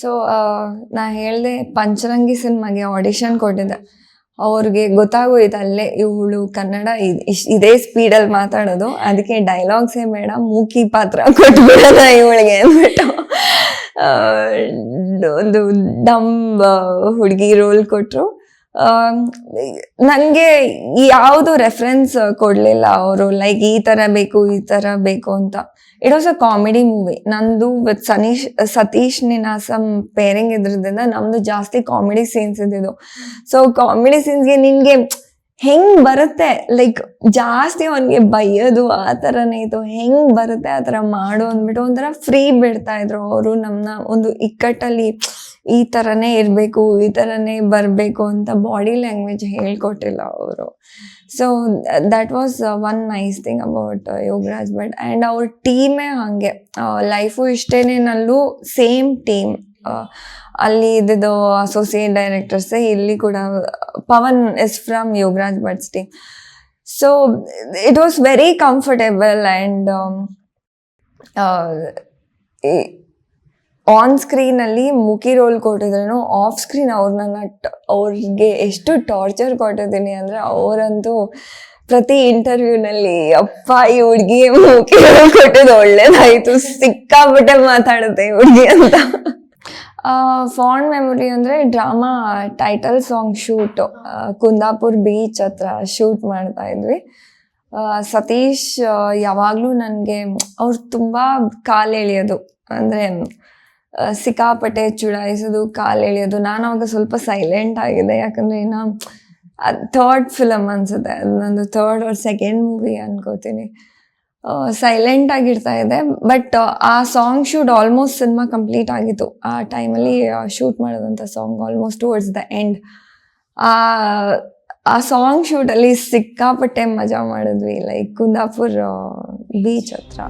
So ನಾ ಹೇಳಿದೆ ಪಂಚರಂಗಿ ಸಿನಿಮಾಗೆ ಆಡಿಷನ್ ಕೊಟ್ಟಿದ್ದೆ. ಅವ್ರಿಗೆ ಗೊತ್ತಾಗೋಯ್ತು ಅಲ್ಲೇ ಇವಳು ಕನ್ನಡ ಇದ್- ಸ್ಪೀಡಲ್ಲಿ ಮಾತಾಡೋದು. ಅದಕ್ಕೆ ಡೈಲಾಗ್ಸೇ ಬೇಡ, ಮೂಕಿ ಪಾತ್ರ ಕೊಟ್ಬಿಡೋಣ ಇವಳಿಗೆ ಅಂದ್ಬಿಟ್ಟು. ಒಂದು ಡಂಬ್ ಹುಡುಗಿ ರೋಲ್ ಕೊಟ್ಟರು ನನಗೆ ಯಾವುದು ರೆಫರೆನ್ಸ್ ಕೊಡಲಿಲ್ಲ ಅವರು. ಲೈಕ್ ಈ ಥರ ಬೇಕು, ಈ ಥರ ಬೇಕು ಅಂತ. It was a comedy movie ನಂದು ವಿತ್ ಸನೀಶ್ ಸತೀಶ್ ನಿನಾಸಂ ಪೇರಿಂಗ್ ಇದ್ರದ್ರಿಂದ ನಮ್ಮದು ಜಾಸ್ತಿ ಕಾಮಿಡಿ ಸೀನ್ಸ್ ಇದ್ದಿದ್ದು. ಸೊ ಕಾಮಿಡಿ ಸೀನ್ಸ್ಗೆ ನಿನ್ಗೆ ಹೆಂಗ್ ಬರುತ್ತೆ? ಲೈಕ್ ಜಾಸ್ತಿ ಅವನಿಗೆ ಬೈಯೋದು ಆ ಥರನೇ ಇತ್ತು. ಹೆಂಗ್ ಬರುತ್ತೆ ಆ ಥರ ಮಾಡು ಅಂದ್ಬಿಟ್ಟು ಒಂಥರ ಫ್ರೀ ಬಿಡ್ತಾ ಇದ್ರು ಅವರು ನಮ್ಮನ್ನ ಒಂದು ಇಕ್ಕಟ್ಟಲ್ಲಿ ಈ ತರನೇ ಇರಬೇಕು, ಈ ತರನೇ ಬರಬೇಕು ಅಂತ ಬಾಡಿ ಲ್ಯಾಂಗ್ವೇಜ್ ಹೇಳ್ಕೊಟ್ಟಿಲ್ಲ ಅವರು. So that was one nice thing about Yogaraj Bhat and ಅವ್ರ ಟೀಮೇ ಹಾಗೆ. ಲೈಫು ಇಷ್ಟೇನೇನಲ್ಲೂ ಸೇಮ್ ಟೀಮ್ ಅಲ್ಲಿ ಇದ್ದಿದ್ದು ಅಸೋಸಿಯೇಟ್ ಡೈರೆಕ್ಟರ್ಸ್ ಇಲ್ಲಿ ಕೂಡ Pavan is from Yogaraj Bhat's team so it was very comfortable and on ಸ್ಕ್ರೀನಲ್ಲಿ ಮುಖಿ ರೋಲ್ ಕೊಟ್ಟಿದ್ರು ಆಫ್ ಸ್ಕ್ರೀನ್ ಅವ್ರನ್ನ ಅವ್ರಿಗೆ ಎಷ್ಟು ಟಾರ್ಚರ್ ಕೊಟ್ಟಿದ್ದೀನಿ ಅಂದರೆ ಅವರಂತೂ ಪ್ರತಿ ಇಂಟರ್ವ್ಯೂನಲ್ಲಿ ಅಪ್ಪ, ಈ ಹುಡುಗಿ ಮುಖಿ ರೋಲ್ ಕೊಟ್ಟಿದ್ದು ಒಳ್ಳೇದಾಯಿತು ಸಿಕ್ಕಾಬಿಟ್ಟೆ ಮಾತಾಡುತ್ತೆ ಹುಡುಗಿ ಅಂತ. ಫಾಂಡ್ ಮೆಮೊರಿ ಅಂದರೆ drama title song shoot Kundapur beach ಹತ್ರ ಶೂಟ್ ಮಾಡ್ತಾ ಇದ್ವಿ. ಸತೀಶ್ ಯಾವಾಗಲೂ ನನಗೆ ಅವ್ರು ತುಂಬ ಕಾಲು ಎಳೆಯೋದು. ಅಂದರೆ ಸಿಕ್ಕಾಪಟ್ಟೆ ಚುಡಾಯಿಸೋದು, ಕಾಲು ಎಳೆಯೋದು. ನಾನು ಅವಾಗ ಸ್ವಲ್ಪ ಸೈಲೆಂಟ್ ಆಗಿದೆ. ಯಾಕಂದರೆ ಇನ್ನು ಥರ್ಡ್ ಫಿಲಮ್ ಅನ್ಸುತ್ತೆ. ಅದು ನಂದು ಥರ್ಡ್ ಆರ್ ಸೆಕೆಂಡ್ ಮೂವಿ ಅನ್ಕೋತೀನಿ. ಸೈಲೆಂಟ್ ಆಗಿರ್ತಾ ಇದೆ. ಬಟ್ ಆ song shoot almost cinema complete ಆಗಿತ್ತು. ಆ ಟೈಮಲ್ಲಿ shoot ಮಾಡೋದಂಥ song almost towards the end ಆ ಆ ಸಾಂಗ್ ಶೂಟಲ್ಲಿ ಸಿಕ್ಕಾಪಟ್ಟೆ ಮಜಾ ಮಾಡಿದ್ವಿ. ಲೈಕ್ ಕುಂದಾಪುರ್ ಬೀಚ್ ಹತ್ರ.